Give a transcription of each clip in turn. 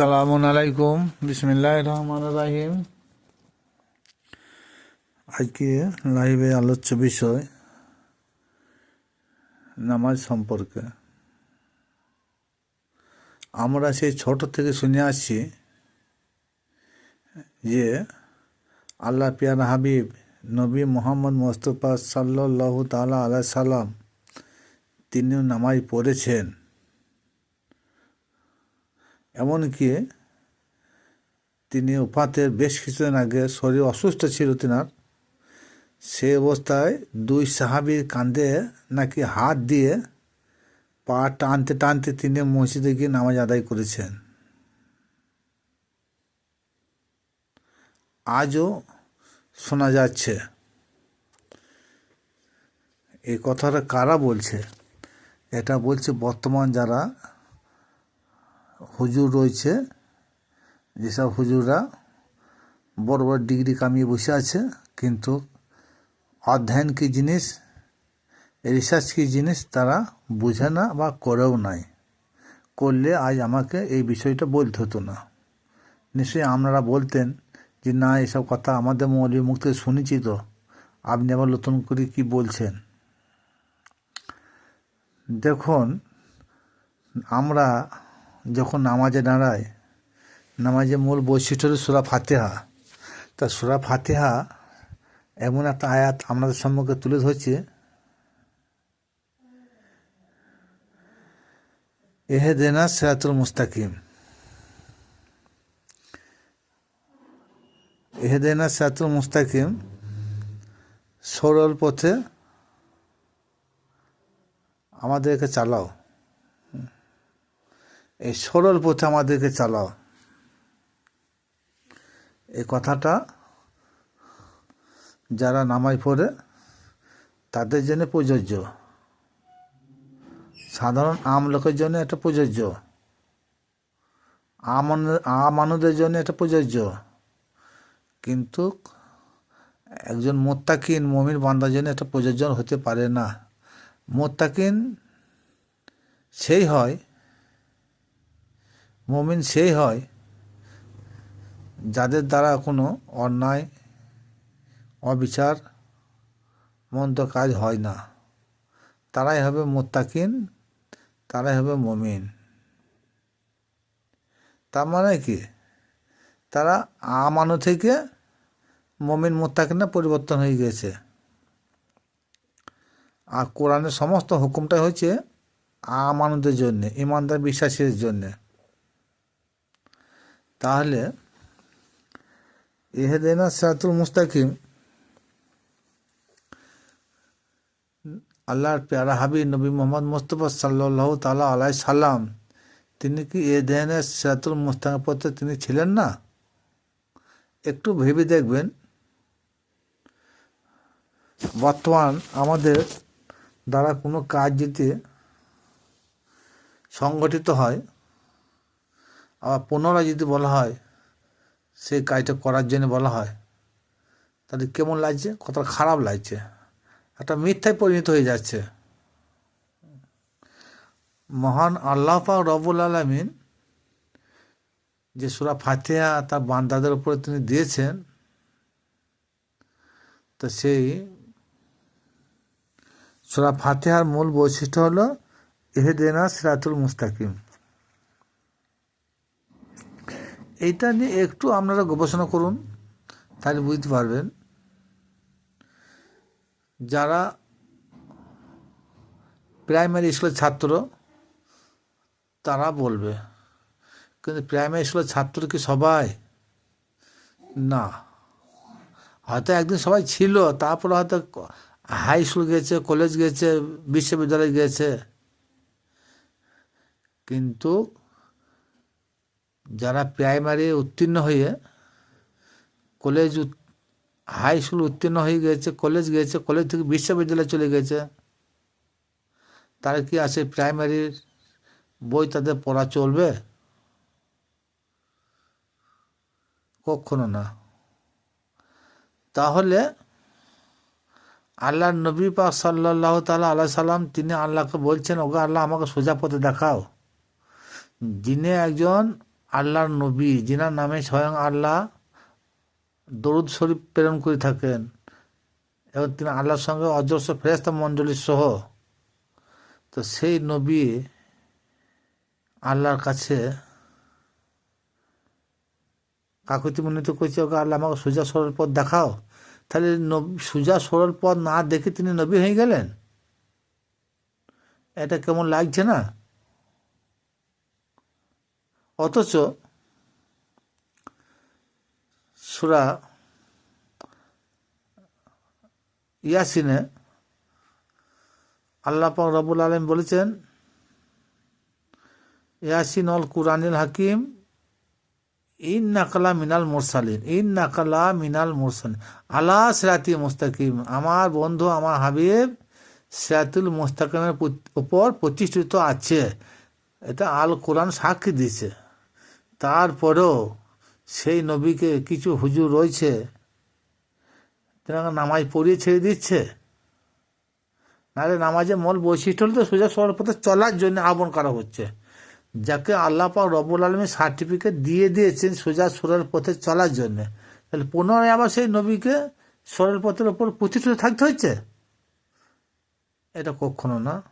আসসালামু আলাইকুম। বিসমিল্লাহ রহমান রাহিম। আজকে লাইভে আলোচ্য বিষয়, নামাজ সম্পর্কে। আমরা সেই ছোট থেকে শুনে আসছি যে আল্লাহ পিয়ার হাবিব নবী মোহাম্মদ মোস্তফা সাল্লাহ তালা আলাই সাল্লাম তিনিও নামাজ পড়েছেন। এমনকি তিনি উপাতের বেশ কিছুদিন আগে শরীর অসুস্থ ছিল তিনার, সে অবস্থায় দুই সাহাবির কাঁধে নাকি হাত দিয়ে পা টানতে টানতে তিনি মসজিদে গিয়ে নামাজ আদায় করেছেন। আজও শোনা যাচ্ছে এই কথাটা কারা বলছে? এটা বলছে বর্তমান যারা হুজুর রয়েছে, যেসব হুজুররা বড় বড় ডিগ্রি কামিয়ে বসে আছে, কিন্তু অধ্যয়ন কী জিনিস রিসার্চ কী জিনিস তারা বুঝে না বা করেও নাই। করলে আজ আমাকে এই বিষয়টা বলতে হতো না। নিশ্চয়ই আপনারা বলতেন যে, না, এসব কথা আমাদের মৌলিক মুখ থেকে শুনেছি তো। আপনি আবার নতুন করে কি বলছেন? দেখুন, আমরা যখন নামাজে দাঁড়ায়, নামাজের মূল বৈশিষ্ট্য হল সুরা ফাতেহা। তা সুরা ফাতেহা এমন একটা আয়াত আমাদের সম্মুখে তুলে ধরছে। এহে দেনা সেরাতুল মুস্তাকিম। এহে দেনা সেরাতুল মুস্তাকিম সরল পথে আমাদেরকে চালাও। এই সরল পথে আমাদেরকে চালাও। এই কথাটা যারা নামাজ পড়ে, তাদের জন্য প্রযোজ্য। সাধারণ আম লোকের জন্য এটা প্রযোজ্য। আমান আমানুদের জন্য এটা প্রযোজ্য। কিন্তু একজন মোত্তাকিন মমির বান্দার জন্য এটা প্রযোজ্য হতে পারে না। মোত্তাকিন সেই হয় মমিন সেই হয় যাদের দ্বারা কোনো অন্যায়, অবিচার, মন্দ কাজ হয় না। তারাই হবে মোত্তাকিন, তারাই হবে মমিন। তার মানে কি? তারা আমানু থেকে মমিন মোত্তাকিনা পরিবর্তন হয়ে গেছে আর কোরআনের সমস্ত হুকুমটা হচ্ছে আমানুদের জন্যে, ইমানদার বিশ্বাসীর জন্যে। তাহলে এহেদেনা সাতুল মুস্তাকিম আল্লাহর প্যারা হাবি নবী মোহাম্মদ মুস্তফা সাল্লাহ তালা আলাই সাল্লাম, তিনি কি এ দেনের সাতুল মুস্তাকিম পথে তিনি ছিলেন না? একটু ভেবে দেখবেন। বর্তমান আমাদের দ্বারা কোনো কাজ যদি সংগঠিত হয় আবার পুনরায় যদি বলা হয় সেই কাজটা করার জন্য বলা হয়, তাহলে কেমন লাগছে? কতটা খারাপ লাগছে? একটা মিথ্যায় পরিণত হয়ে যাচ্ছে। মহান আল্লাহ পাক রবুল আলমিন যে সুরা ফাতেহা তার বান্দাদের উপরে তিনি দিয়েছেন, তো সেই সুরা ফাতেহার মূল বৈশিষ্ট্য হলো এহেদেনা সিরাতুল মুস্তাকিম। এইটা নিয়ে একটু আপনারা গবেষণা করুন, তাহলে বুঝতে পারবেন। যারা প্রাইমারি স্কুলের ছাত্র, তারা বলবে, কিন্তু প্রাইমারি স্কুলের ছাত্র কি সবাই? না। হয়তো একদিন সবাই ছিল, তারপরে হয়তো হাই স্কুল গেছে, কলেজ গেছে, বিশ্ববিদ্যালয় গেছে। কিন্তু যারা প্রাইমারি উত্তীর্ণ হয়ে কলেজ হাই স্কুল উত্তীর্ণ হয়ে গেছে কলেজ গেছে কলেজ থেকে বিশ্ববিদ্যালয় চলে গেছে, তারা কি আছে প্রাইমারির বই তাদের পড়া চলবে? কখনো না। তাহলে আল্লাহ নবী পাক সাল্লাহ তালা আল্লাহ সাল্লাম তিনি আল্লাহকে বলছেন ওকে আল্লাহ আমাকে সোজা পথে দেখাও। যিনি একজন আল্লাহর নবী, যিনার নামে স্বয়ং আল্লাহ দরুদ শরীফ প্রেরণ করে থাকেন এবং তিনি আল্লাহর সঙ্গে অজস্র ফেরেস্তা মণ্ডলী সহ। তো সেই নবী আল্লাহর কাছে কাকুতি মনিত করছে, ওকে আল্লাহ আমাকে সোজা সরল পথ দেখাও। তাহলে সোজা সরল পথ না দেখে তিনি নবী হয়ে গেলেন? এটা কেমন লাগছে না? অথচ সুরা ইয়াসিনে আল্লাহ রবুল আলম বলেছেন, ইয়াসিন অল কুরআনিল হাকিম ইন নাকালা মিনাল মুরসালিন ইন নাকালা মিনাল মুরসালিন, আলা সিরাতি মুস্তাকিম, আমার বন্ধু, আমার হাবিব সিরাতুল মুস্তাকিমের উপর প্রতিষ্ঠিত আছে। এটা আল কোরআন সাক্ষী দিছে তারপরেও সেই নবীকে কিছু হুজুর রয়েছে তেনাকে নামাজ পড়িয়ে ছেড়ে দিচ্ছে। নাহলে নামাজের মূল বৈশিষ্ট্য হলে তো সোজা সরল পথে চলার জন্য আহ্বান করা হচ্ছে। যাকে আল্লাহ পাক রব্বুল আলমী সার্টিফিকেট দিয়ে দিয়েছেন সোজা সরল পথে চলার জন্যে। তাহলে পুনরায় আবার সেই নবীকে সরল পথের ওপর প্রতিষ্ঠিত থাকতে হচ্ছে? এটা কখনো না।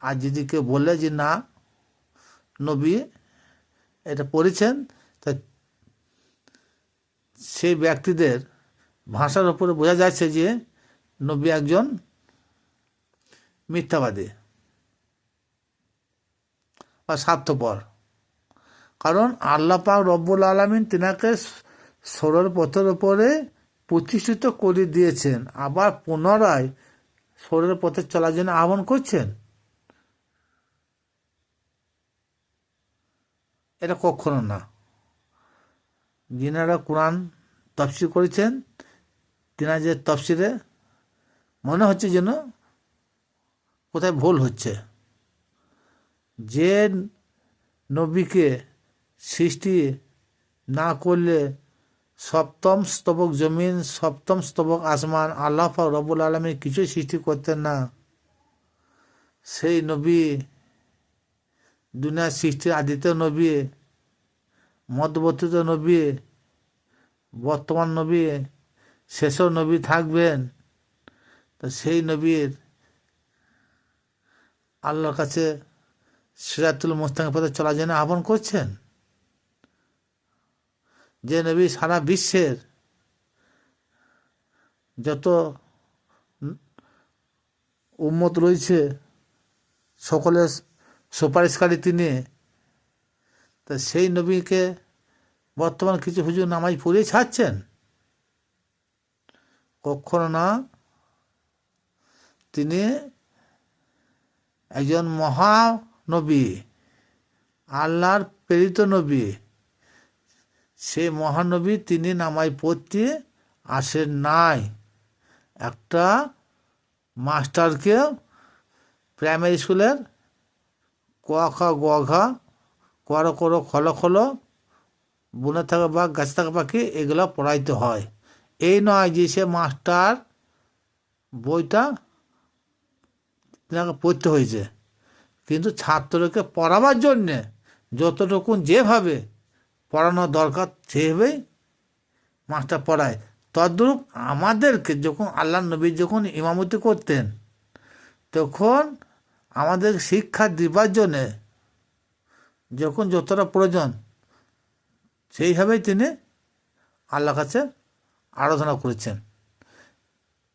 আর যদি কেউ বলে যে না নবী এটা পড়েছেন, তা সেই ব্যক্তিদের ভাষার ওপরে বোঝা যাচ্ছে যে নবী একজন মিথ্যাবাদী বা স্বার্থপর। কারণ আল্লাহ পাক রব্বুল আলমিন তিনাকে সরল পথের ওপরে প্রতিষ্ঠিত করে দিয়েছেন, আবার পুনরায় সরল পথে চলার জন্য আহ্বান করছেন। এটা কখনো না। যিনারা কোরআন তফসির করেছেন, তিনার যে তফসিরে মনে হচ্ছে যেন কোথায় ভুল হচ্ছে। যে নবীকে সৃষ্টি না করলে সপ্তম স্তবক জমিন, সপ্তম স্তবক আসমান, আল্লাহ রবুল আলমী কিছুই সৃষ্টি করতেন না। সেই নবী দুনিয়ার সৃষ্টির আদিত্য নবী, মধ্যবর্তীত নবী, বর্তমান নবী শেষ নবী থাকবেন। তো সেই নবীর আল্লাহর কাছে সিরাতুল মোস্তাঙ্গ পথে চলার জন্য আহ্বান করছেন। যে নবী সারা বিশ্বের যত উম্মত রয়েছে, সকলের সুপারিশকারী তিনি। তা সেই নবীকে বর্তমান কিছু হুজুর নামাজ পড়িয়ে ছাড়ছেন? কখনো না। তিনি একজন মহানবী আল্লাহর প্রেরিত নবী। সেই মহানবী তিনি নামাজ পড়তে আসেন নাই। একটা মাস্টারকে প্রাইমারি স্কুলের ক খা গ ঘা করো করো খলো খলো, বুনে থাকা বা গাছ থাকা পাখি, এগুলো পড়াইতে হয়। এই নয় যে সে মাস্টার বইটা তাকে পড়তে হয়েছে। কিন্তু ছাত্রকে পড়াবার জন্যে যতটুকু যেভাবে পড়ানো দরকার সেভাবেই মাস্টার পড়ায়। তদ্রূপ আমাদেরকে যখন আল্লাহ নবী যখন ইমামতি করতেন, তখন আমাদের শিক্ষা দিবার জন্যে যখন যতটা প্রয়োজন, সেইভাবেই তিনি আল্লাহ কাছে আরাধনা করেছেন।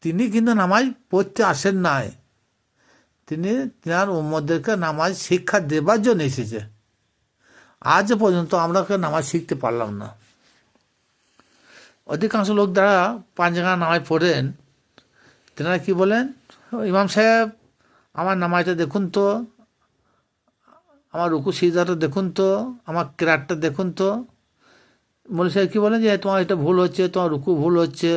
তিনি কিন্তু নামাজ পড়তে আসেন নাই। তিনি তার উম্মদেরকে নামাজ শিক্ষা দেবার জন্য এসেছে। আজ পর্যন্ত আমরা নামাজ শিখতে পারলাম না। অধিকাংশ লোক যারা পাঁচ জায়গা নামাজ পড়েন তেনারা কি বলেন? ইমাম সাহেব আমার নামাজটা দেখুন তো, আমার রুকু সিজাটা দেখুন তো, আমার ক্রাটটা দেখুন তো। মৌলী সাহেব কী বলেন যে, তোমার এটা ভুল হচ্ছে, তোমার রুকু ভুল হচ্ছে,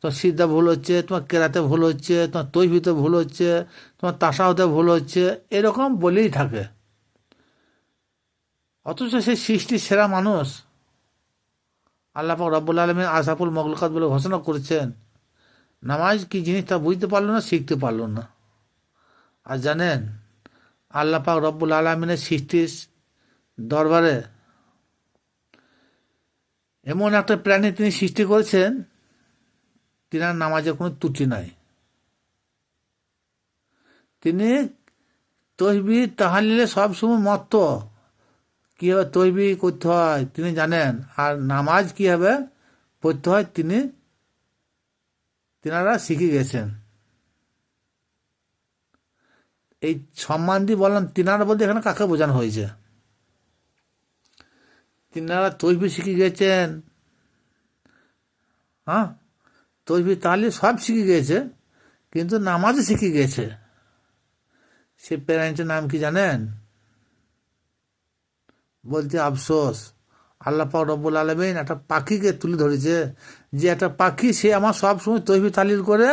তোমার সিদ্ধা ভুল হচ্ছে, তোমার কেরাতে ভুল হচ্ছে, তোমার তৈভিতে ভুল হচ্ছে, তোমার তাসাহতে ভুল হচ্ছে। এরকম বলেই থাকে। অথচ সেই সৃষ্টির সেরা মানুষ। আল্লাহ রব্বুল আলমের আশাফুল মগলকাত বলে ঘোষণা করেছেন, নামাজ কি জিনিস তা বুঝতে পারল না, শিখতে পারল না। আর জানেন, আল্লাহ পাক রব্বুল আলমিনের সৃষ্টির দরবারে এমন একটা প্রাণী তিনি সৃষ্টি করেছেন, তিনার নামাজে কোনো ত্রুটি নাই। তিনি তসবি তাহালিলে সবসময় মত্ত। কীভাবে তসবি করতে হয় তিনি জানেন, আর নামাজ কীভাবে পড়তে হয় তিনি, তিনারা শিখে গেছেন। এই সম্মান দিয়ে বললাম, তিনারা বলতে এখানে কাকে বোঝানো হয়েছে? তিনারা তসবি শিখে গেছেন। হ্যাঁ? তসবি তাহলে সব শিখে গেছে, কিন্তু নামাজও শিখে গেছে। সে প্যারেন্টের নাম কি জানেন? বলতে আফসোস, আল্লাহ পাক রব্বুল আলমিন একটা পাখিকে তুলে ধরেছে, যে একটা পাখি সে আমার সব সময় তসবি তালিল করে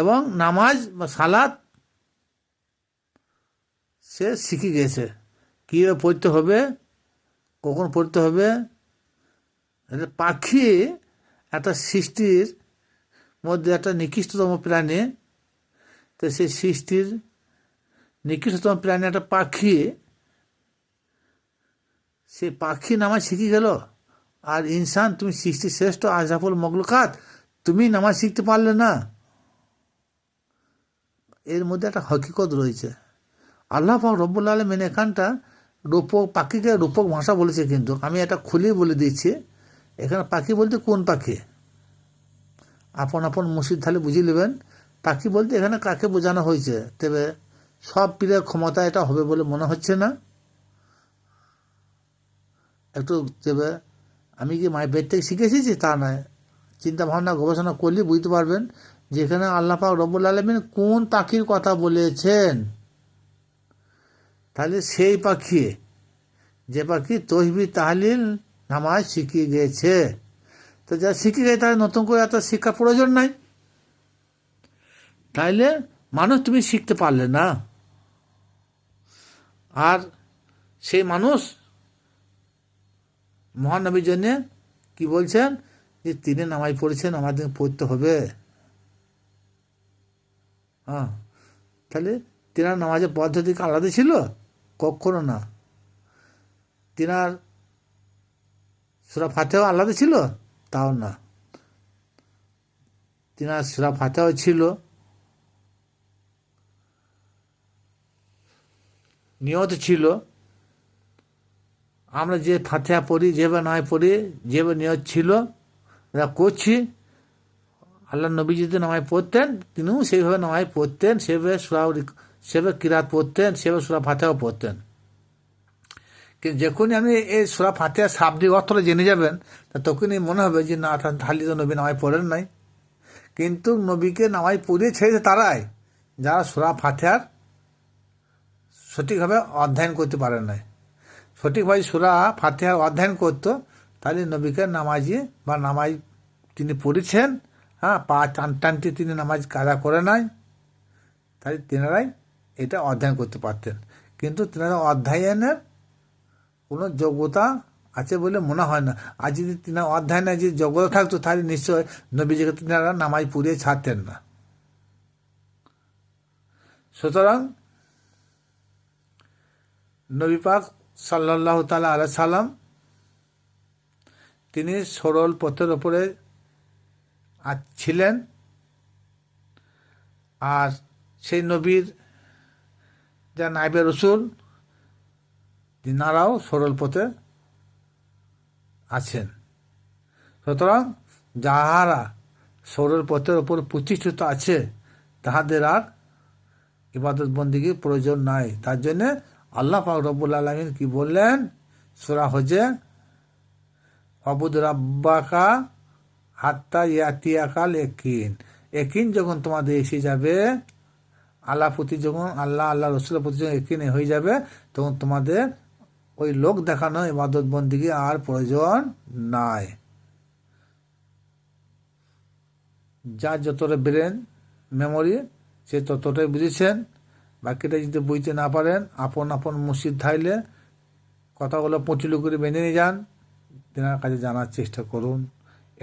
এবং নামাজ বা সালাদ সে শিখে গেছে। কীভাবে পড়তে হবে? কখন পড়তে হবে? পাখি একটা সৃষ্টির মধ্যে একটা নিকৃষ্টতম প্রাণী। তো সেই সৃষ্টির নিকৃষ্টতম প্রাণী একটা পাখি। সে পাখি নামাজ শিখে গেল। আর ইনসান, তুমি সৃষ্টি শ্রেষ্ঠ আজরাফুল মগলকাত তুমি নামাজ শিখতে পারলে না। এর মধ্যে একটা হকিকত রয়েছে। আল্লাহ পাক রব্বুল আলমিন এখানটা রূপক, পাখিকে রূপক ভাষা বলেছে কিন্তু। আমি এটা খুলেই বলে দিচ্ছি। এখানে পাখি বলতে কোন পাখি? আপন আপন মসজিদ তাহলে বুঝিয়ে নেবেন। পাখি বলতে এখানে কাকে বোঝানো হয়েছে? তবে সব পীরের ক্ষমতা এটা হবে বলে মনে হচ্ছে না। একটু তবে আমি কি মায়ের পেট থেকে শিখে এসেছি তা নয়। চিন্তা ভাবনা গবেষণা করলে বুঝতে পারবেন যেখানে আল্লাহ পাক রব্বুল আলমিন কোন পাখির কথা বলেছেন। তাহলে সেই পাখি, যে পাখি তসবি তাহলিল নামাজ শিখিয়ে গেছে তো যা শিখে গেছে তাহলে নতুন করে এত শিক্ষার প্রয়োজন নাই। তাইলে মানুষ তুমি শিখতে পারলে না। আর সেই মানুষ মহানবীর জন্যে কি বলছেন? যে তিনি নামাজ পড়েছেন, আমাদের পড়তে হবে। হ্যাঁ। তাহলে তিনার নামাজের পদ্ধতি আলাদা ছিল? কখনো না। তিনার সুরা ফাতেও আলাদা ছিল? তাও না। তিনার সুরা ফাতেও ছিল। নিয়ত ছিল। আমরা যে ফাতেহা পড়ি যেভাবে নয় পড়ি যেভাবে নিয়ত ছিল, আমরা করছি। আল্লাহ নবী যদি নামায় পড়তেন, তিনিও সেইভাবে নামায় পড়তেন সেভাবে সুরা সেভাবে কিরাত পড়তেন সেভাবে সুরা ফাতেহাও পড়তেন। কিন্তু যখনই আপনি এই সুরা ফাতেহা শাব্দিক অর্থটা জেনে যাবেন, তা তখনই মনে হবে যে, না তাহলে তো নবী নামায় পড়েন নাই। কিন্তু নবীকে নামায় পড়িয়ে ছেড়েছে তারাই, যারা সুরা ফাতেহার সঠিকভাবে অধ্যয়ন করতে পারেন নাই। সঠিকভাবে সুরা ফাতেহার অধ্যয়ন করতো, তাহলে নবীকে নামাজি বা নামাজ তিনি পড়েছেন হ্যাঁ পা টান টানতে তিনি নামাজ কাজা করে নাই, তাহলে তেনারাই এটা অধ্যয়ন করতে পারতেন। কিন্তু তেনারা অধ্যয়নের কোনো যোগ্যতা আছে বলে মনে হয় না। আর যদি তিনার অধ্যয়নে যদি যোগ্যতা থাকতো, তাহলে নিশ্চয় নবীজিকে তিনারা নামাজ পুড়িয়ে ছাড়তেন না। সুতরাং নবী পাক সাল্লাহ তালা আলাই সাল্লাম তিনি সরল পথের ওপরে ছিলেন। আর সেই নবীর যা নাইবে রসুল তিনারাও সরল পথে আছেন। সুতরাং যাহারা সরল পথের ওপর প্রতিষ্ঠিত আছে, তাহাদের আর ইবাদত বন্দিগির প্রয়োজন নাই। তার জন্যে আল্লাহ পাক রব্বুল আলমিন কি বললেন? সুরা হজে অবুদ রাব্বাকা হাত্তা ইয়াতিয়াকাল একিন। একিন যখন তোমাদের এসে যাবে আল্লাহ প্রতি যখন আল্লাহ আল্লাহ রসুলের প্রতি যখন একিন হয়ে যাবে। তখন তোমাদের ওই লোক দেখানো ইবাদত বন্দিকে আর প্রয়োজন নাই। যা যতটা ব্রেন মেমোরি, সে ততটাই বুঝেছেন। বাকিটা যদি বুঝতে না পারেন, আপন আপন মসজিদ থাইলে কথাগুলো পঁচিলু করে বেঁধে নিয়ে যান, তেনার কাছে জানার চেষ্টা করুন।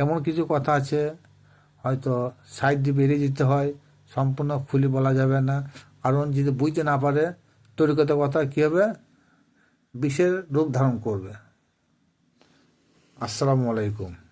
এমন কিছু কথা আছে, হয়তো সাইড দিয়ে বেরিয়ে যেতে হয়। সম্পূর্ণ খুলি বলা যাবে না। কারণ যদি বুঝতে না পারে, তরিকত কথা কী হবে? বিষের রূপ ধারণ করবে। আসসালামু আলাইকুম।